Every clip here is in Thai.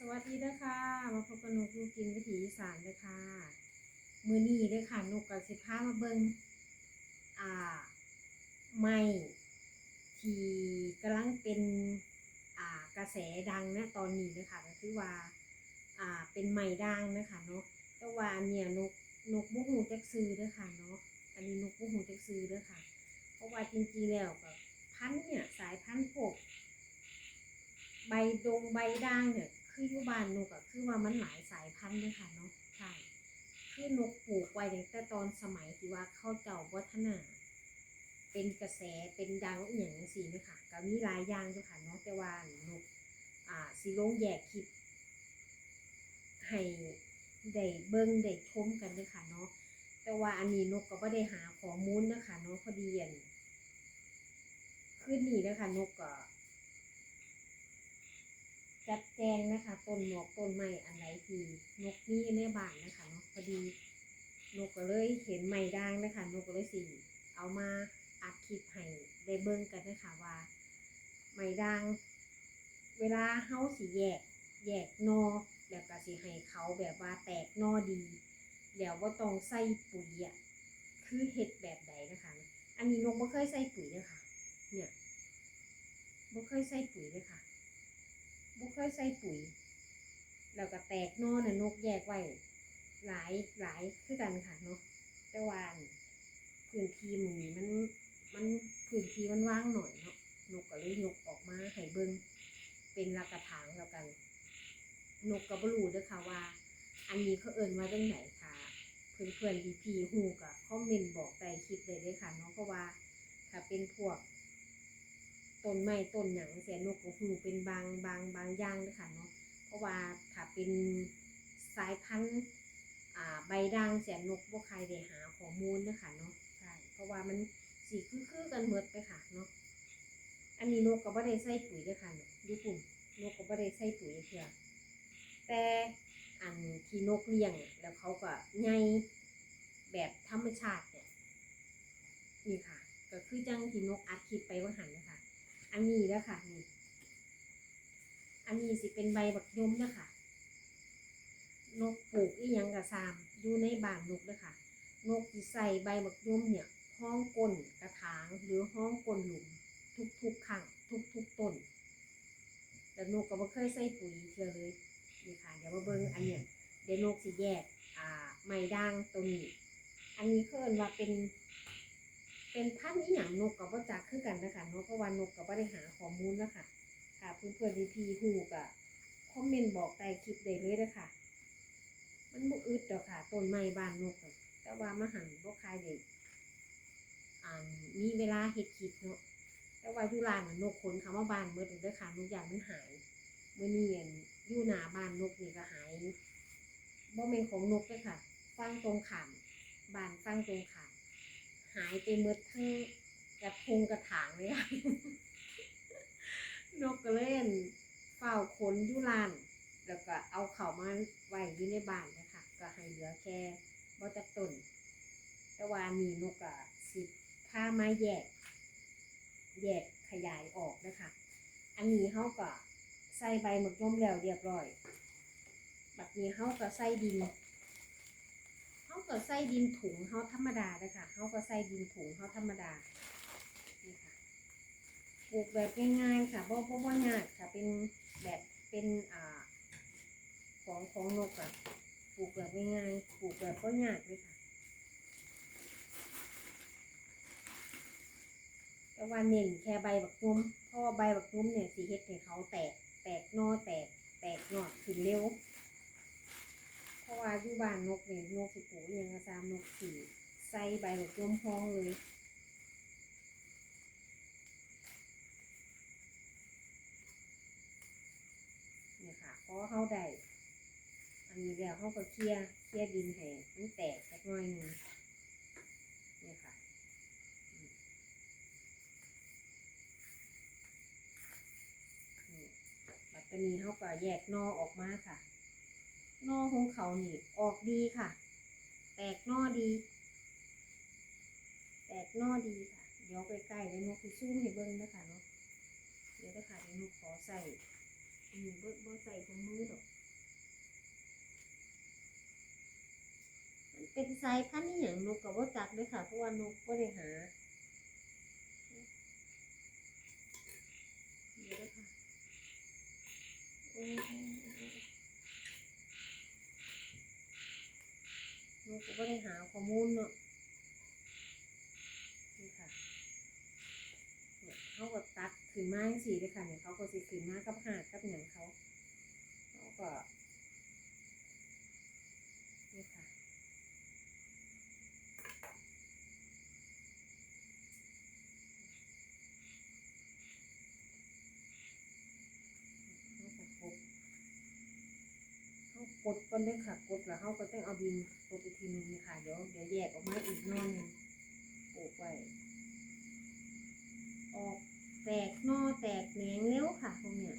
สวัสดีนะคะมาพบกับนกยูกินวิถีอีสานเลยค่ะ มือนี้เลยค่ะนกกับสิพามาเบิงอ่าไม่ที่กำลังเป็นอ่ากระแสดังนะตอนนี้นะคะก็คือว่าอ่าเป็นไม้ด่างนะคะเนาะแต่ว่านเนี่ยนกนกบุหูจักซื้อเด้อค่ะเนาะอันนี้นกบุหูจักซื้อเด้อค่ะ เพราะว่าจริงๆแล้วก็พันธุ์เนี่ยสายพันธุ์พวกใบดงใบด่างเนี่ย คืออยู่บ้านนกอะคือว่ามันหลายสายพันธุ์เลยค่ะเนาะใช่คือนกปลูกไว้ตั้งแต่ตอนสมัยที่ว่าเข้าเจ้าวัฒนา เป็นกระแสเป็นดังอย่างสี่ไหมค่ะก็มีหลายอย่างอยู่ค่ะเนาะแต่ว่านกอ่าสีลงแยกคลิปให้ได้เบิ่งได้ชมกันเลยค่ะเนาะแต่ว่าอันนี้นกก็ไม่ได้หาข้อมูลนะคะเนาะพอดีอันขึ้นนี่นะคะนกก็ จัดแจงนะคะต้นหมอกต้นไม้อันไหนที่นกมีในบ้านนะคะเนาะพอดีนกก็เลยเห็นไม้ด่างนะคะนกก็เลยสิเอามาอัดคลิปให้ได้เบิ่งกันนะคะว่า ไม้ด่าง เวลาเฮาสิแยกแยกนอแล้วก็สิให้เขาแบบว่าแตกนอดีแล้วบ่ต้องใส่ปุ๋ยอะคือเฮ็ดแบบใดนะคะ อันนี้นกบ่เคยใส่ปุ๋ยเลยค่ะเนี่ยบ่เคยใส่ปุ๋ยเลยค่ะ บ่เคยใส่ปุ๋ย แล้วก็แตกนอน่ะนกแยกไว้หลายหลายคือกันค่ะเนาะแต่ว่าอันพื้นที่มึงนี้มันมันพื้นที่มันว่างหน่อยเนาะนกก็เลยยกออกมาให้เบิ่งเป็นหลักกระถางแล้วกัน นกก็บ่รู้เด้อค่ะว่า อันนี้เขาเอิ้นว่าจังไดค่ะ เพื่อนๆพี่ๆฮู้ก็คอมเมนต์บอกใต้คลิปได้เลยค่ะเนาะเพราะว่าถ้าเป็นพวก ต้นไม้ต้นหยังเสียนกก็หูเป็นบางบางบางอย่างเลยค่ะเนาะเพราะว่าถ้าเป็นสายพันธุ์อ่าใบด่างเสียนกบ่ใครได้หาข้อมูลนะคะเนาะใช่เพราะว่ามันสีคือคือๆกันหมดไปค่ะเนาะอันนี้นกก็บ่ได้ใส่ปุ๋ยเด้อค่ะเนี่ยดูปุ่มนกก็บ่ได้ใส่ปุ๋ยเพื่อแต่อันที่นกเลี้ยงอะแล้วเขาก็ใหญ่แบบธรรมชาติเนี่ยนี่ค่ะ ก็คือจังที่นกอัดคลิปไปว่าหันนะคะ อันนี้แล้วค่ะนี่อันนี้สิเป็นใบบักยมนะคะนกปลูกอีหยังกะซามอยู่ในบ้านนกเลยค่ะ นกสิใส่ใบบักยมเนี่ยห้องก้นกระถางหรือห้องก้นหลุมทุกๆครั้งทุกๆต้นแต่นกก็บ่เคยใส่ปุ๋ยเชื่อเลยนี่ค่ะเดี๋ยวมาเบิ่งอันเนี้ยเดี๋ยวนกสิแยกอ่าไม้ด่างตัวนี้ อันนี้เคินว่าเป็น เป็นพันธุ์อีหยังนกกับว่าจักคือกันนะคะเนาะเพราะว่านกกับว่าได้หาข้อมูลนะคะค่ะเพื่อนๆดีพีฮูก็คอมเมนต์บอกใต้คลิปได้เลยนะคะมันบ่อึดดอกค่ะต้นไม้บ้านนกอะแต่ว่ามาหันบ่คายเด็กอ่ามีเวลาเฮ็ดคลิปเนาะแต่ว่ายู่ร้านน่ะนกขนคำว่าบ้านเบิดเลยเด้อค่ะนกอย่างมันหายเมื้อนี้อันยู่หนาบ้านนกนี่ก็หายบ่แม่นของนกด้อค่ะฟังตรงขามบ้านฟังตรงขามายไปหมดทั้งกระทงกระถางเลยค่ะนกก็เล่นเฝ้าขนยุลานแล้วก็เอาเขามาไว้อยู่ในบ้านนะคะก็ให้เหลือแค่บ่จะต้นแต่ว่ามีนกอะสิผ้าไม้แยก แยกขยายออกนะคะ อันนี้เขาก็ใส่ใบหมกย่อมแล้วเรียบร้อยบัดนี้เขาก็ใส่ดิน เขาก็ใส่ดินถุงเขาธรรมดาเลยค่ะเขาก็ใส่ดินถุงเขาธรรมดานี่ค่ะปลูกแบบง่ายๆค่ะเพราะเพราะว่ายากค่ะเป็นแบบเป็นอ่าของของนกอะปลูกแบบง่ายๆปลูกแบบก็ยากเลยค่ะแต่ว่าเน้นแค่ใบบักนุ่มเพราะว่าใบบักนุ่มเนี่ยสีเฮ็ดให้เขาแตก แตกหนอแตก แตกหนอดขึ้นเร็ว เพราะว่าอยู่บ้านนกเนี่ยนกสิปลูกอหยังกระซามนกสีใส่ใบบักนุ่มพองเลย เนี่ยค่ะเพราะว่าเขาได้ อันนี้แล้ว เขาก็เคลียร์เคลียร์ดินให้มันแตกสักหน่อยหนึงเนี่ยค่ะบัตเตอรี่เขาก็แยกนอออกมาค่ะ นอของเขานี่ออกดีค่ะ แตกนอดี แตกนอดีค่ะเดี๋ยวใกล้ๆแล้วนกคือซูมให้เบิ้งนะคะเนาะเดี๋ยวนะคะเดี๋ยวนกขอใส่อืมบ่บ่ใส่ถุงมือดอกมัน เป็นสายพันธุ์อหย่างนกก็บ่จักเด้อค่ะ เพราะว่านกบ่ได้หาเดี๋ยวเด้อค่ะนกก็ได้หาข้อมูลเนาะนี่ค่ะเนี่ยเขาก็ตัดขึ้นมาจังซี่เลยค่ะเนี่ยเขาก็สิขึ้นมากับหาดกับหยังเขาเขาก็นี่ค่ะเขาก็กดเขาก ดก้อนเลยค่ะกดแล้วเขาก็ต้องเอาดินกดอีกทีนึงนี่ค่ะเดี๋ยวเดี๋ยวแยกออกมาอีกหนอยนึงปลูกไว้ออกแตกนอแตกแหนงเร็วค่ะพวกเนี้ย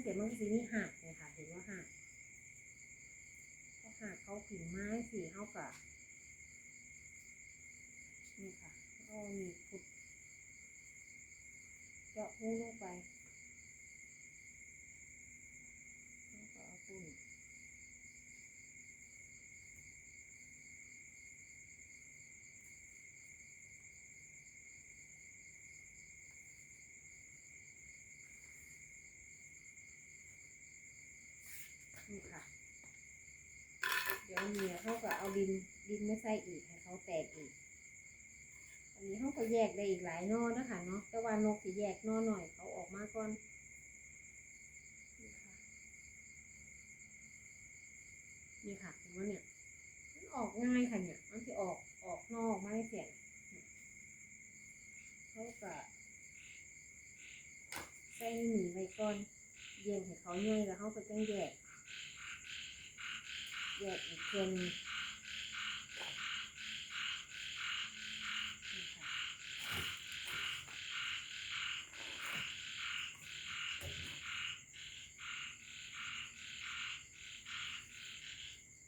เสียมันสีนี่หักเลยค่ะเห็นว่าหักเขาหักเขาผิวไม้สีเขากะนี่ค่ะเอาหนีบขุดเจาะหูลงไปแล้วก็เอาตุ่นนี่ค่ะ เดี๋ยวเนี่ย เขาก็เอาดินดินไม่ใส่อีกให้เขาแตกอีก อันนี้เขาก็แยกได้อีกหลายนอนะคะเนาะแต่ว่านกที่แยกนอหน่อยเขาออกมาก่อนนี่ค่ะเห็นว่าเนี่ยมันออกง่ายค่ะเนี่ย มันจะออกออกนอกไม่เสียงเขาก็ใส่หนีไว้ก่อนเยี่ยงให้เขาย่อยแล้วเขาก็ต้งแยกแยกอีกเคนนี่ค่ะ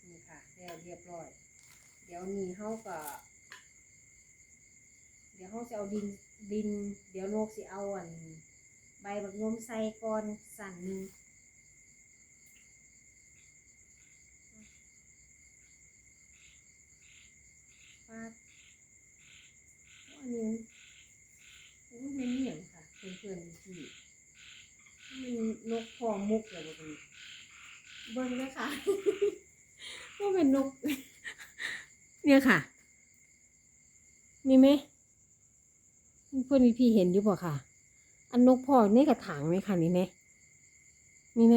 นี่ค่ะแล้วเรีย บร้อย เดี๋ยวนี้เขาก็เดี๋ยวเขาจะเอาดินดิน เดี๋ยวนกสิเอาอันใบบักยมใส่ก่อนสั่นหนึ่งปาดอันนี้มันเป็นเหนียงค่ะ เพื่อนๆพี่มันนกพอมุกเลยบ่เป็นเบิ้งนะคะ ว่าเป็นนก เนี่ยค่ะนี่ไหมเพื่อนพี่เห็นอยู่บ่ค่ะ อันนกพ่อในกระถางไหมค่ะนี่ไหมนี่ไหม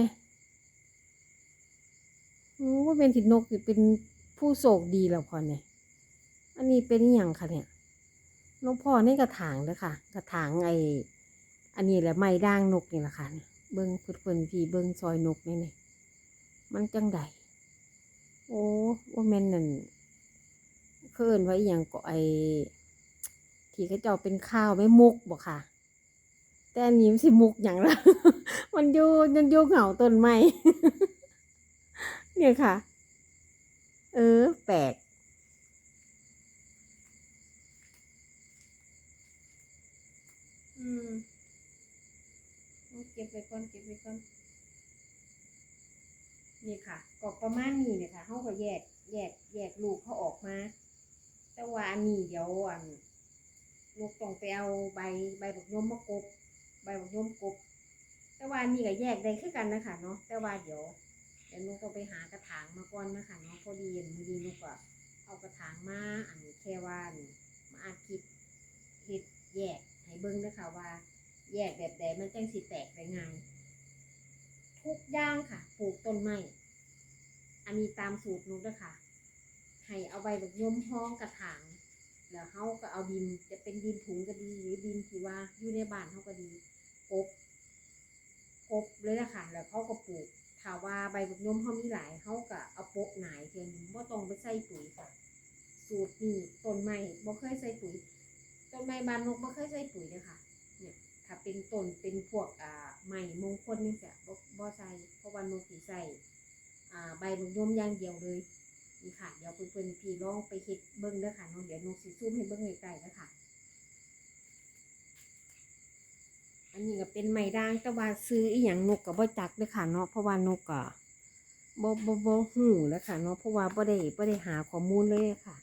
ว่าเป็นสินกสิเป็นผู้โศกดีแล้วพอเนี่ย อันนี้เป็นอย่างค่ะเนี่ย นกพ่อในกระถางเลยค่ะ กระถางไออันนี้แหละไม้ด่างนกนี่แหละค่ะ เบิ้งเพื่อนพี่เบิ้งซอยนกนี่นี่มันจังใด อ้ว่าแม่นนั่นเคินไว้อย่างก็ไอที่เขาเจ้าเป็นข้าวไม่มุกบ่ค่ะ แต่อันนี้มันสิมุกอย่างละมันอยู่มันอยู่เหงาต้นไม้เนี่ยค่ะ เออ แปลกอืมเอเก็บไปก่อนเก็บไปก่อน กอกประมาณนี้เนี่ยค่ะเขาก็แยกแยกแยกลูกเขาออกมา แต่ว่าอันนี้เดี๋ยวอันลูกต้องไปเอาใบใบบักยมมากบ ใบบักยมกบ แต่ว่าอันนี้ก็แยกได้คือกันนะคะเนาะแต่ว่าเดี๋ยวเดี๋ยวลูกก็ไปหากระถางมาก่อนนะคะเนาะพอดีมือดีลูกก็เอากระถางมาอันแค่ว่าอันมาอาคิดเฮ็ดแยกให้เบิ่งนะคะว่า แยกแบบใดมันจังสิแตกได้ง่ายทุกอย่างค่ะปลูกต้นไม้ อันนี้ตามสูตรนุกนะคะให้เอาใบแบักยมห้องกระถาง แล้วเขาก็เอาดินจะเป็นดินถุงก็ดี หรือดินที่ว่าอยู่ในบ้านเขาก็ดีกบกบเลยละค่ะ แล้วเขาก็ปลูกถ้าว่าใบแบักยมเขามีหลายเขาก็เอาโปะหงายเทียนบ่ต้องไปใส่ปุ๋ยค่ะ สูตรนี้ต้นไม้บ่เคยใส่ปุ๋ยต้นไม้บานนกบ่เคยใส่ปุ๋ยเลยค่ะเนี่ยถ้าเป็นต้นเป็นพวกอ่าไม้มงคลนี่จะบ่ใส่เพราะว่านกสิใส่ อ่าใบมะยมอย่างเดียวเลยนี่ค่ะ เดี๋ยวเพิ่นๆพี่ลองไปเฮ็ดเบิ่งเด้อค่ะเนาะเดี๋ยวนกสิซูมให้เบิ่งใกล้ๆเด้อค่ะ อันนี้ก็เป็นไม้ด่างแต่ว่าซื้ออีหยังนกก็บ่จักเด้อค่ะเนาะเพราะว่านกก็บ่บ่บ่ฮู้แล้วค่ะเนาะเพราะว่าบ่ได้บ่ได้หาข้อมูลเลยค่ะ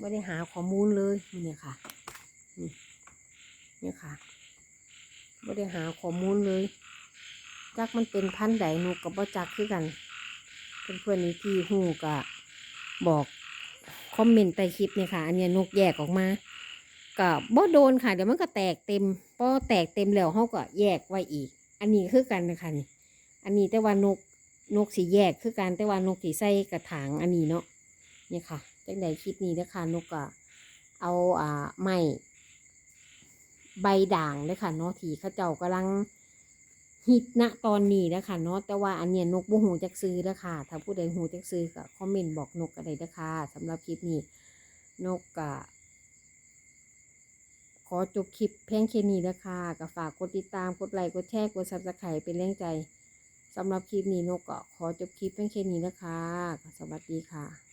บ่ได้หาข้อมูลเลยนี่ค่ะนี่นี่ค่ะบ่ได้หาข้อมูลเลย จักมันเป็นพันธุ์ใดนกก็บ่จักคือกัน เพื่อนๆนี่ที่ฮู้ก็บอกคอมเมนต์ใต้คลิปเนี่ยค่ะ อันนี้นกแยกออกมาก็บ่โดนค่ะ เดี๋ยวมันก็แตกเต็มพอแตกเต็มแล้วเขาก็แยกไว้อีก อันนี้คือกันนะคะนี่อันนี้แต่ว่านกนกสีแยกคือกันแต่ว่านกสีใส่กระถางอันนี้เนาะนี่ค่ะจังใดคลิปนี้นะคะนกก็เอาอ่าไม้ใบด่างเลยค่ะเนาะที่เขาเจ้ากำลัง ฮิตณตอนนี้นะคะเนาะแต่ว่าอันเนี้ยนกบ่หูจักซื้อนะคะถ้าผู้ใดหูจักซื้อก็คอมเมนต์บอกนกก็ได้นะคะสำหรับคลิปนี้นกก็ขอจบคลิปเพียงแค่นี้นะคะก็ฝากกดติดตามกดไลค์กดแชร์กดซับสไครต์เป็นแรงใจสำหรับคลิปนี้นกก็ขอจบคลิปเพียงแค่นี้นะคะ สวัสดีค่ะ